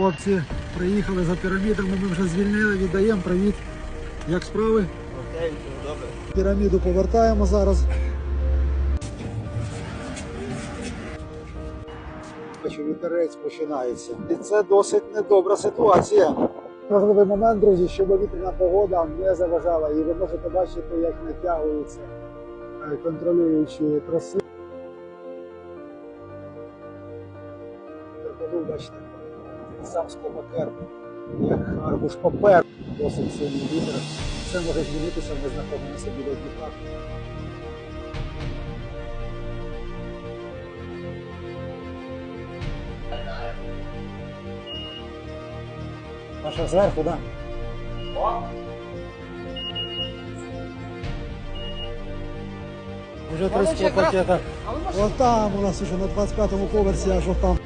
Хлопці приїхали за пірамідами, ми вже звільнили, віддаємо привіт. Як справи? Окей, добре. Піраміду повертаємо зараз. Бачу, вітерець починається. І це досить недобра ситуація. Важливий момент, друзі, щоб вітряна погода не заважала. І ви можете бачити, як натягуються е, контролюючі. Переходу, бачите, сам скопакер, як аркуш паперу, досить сильний вітер. Це може змінитися, ми знаходимося біля Дніпра. Наша зверху, так? Да? Уже три склопакета. От там у нас уже на 25-му поверсі, аж там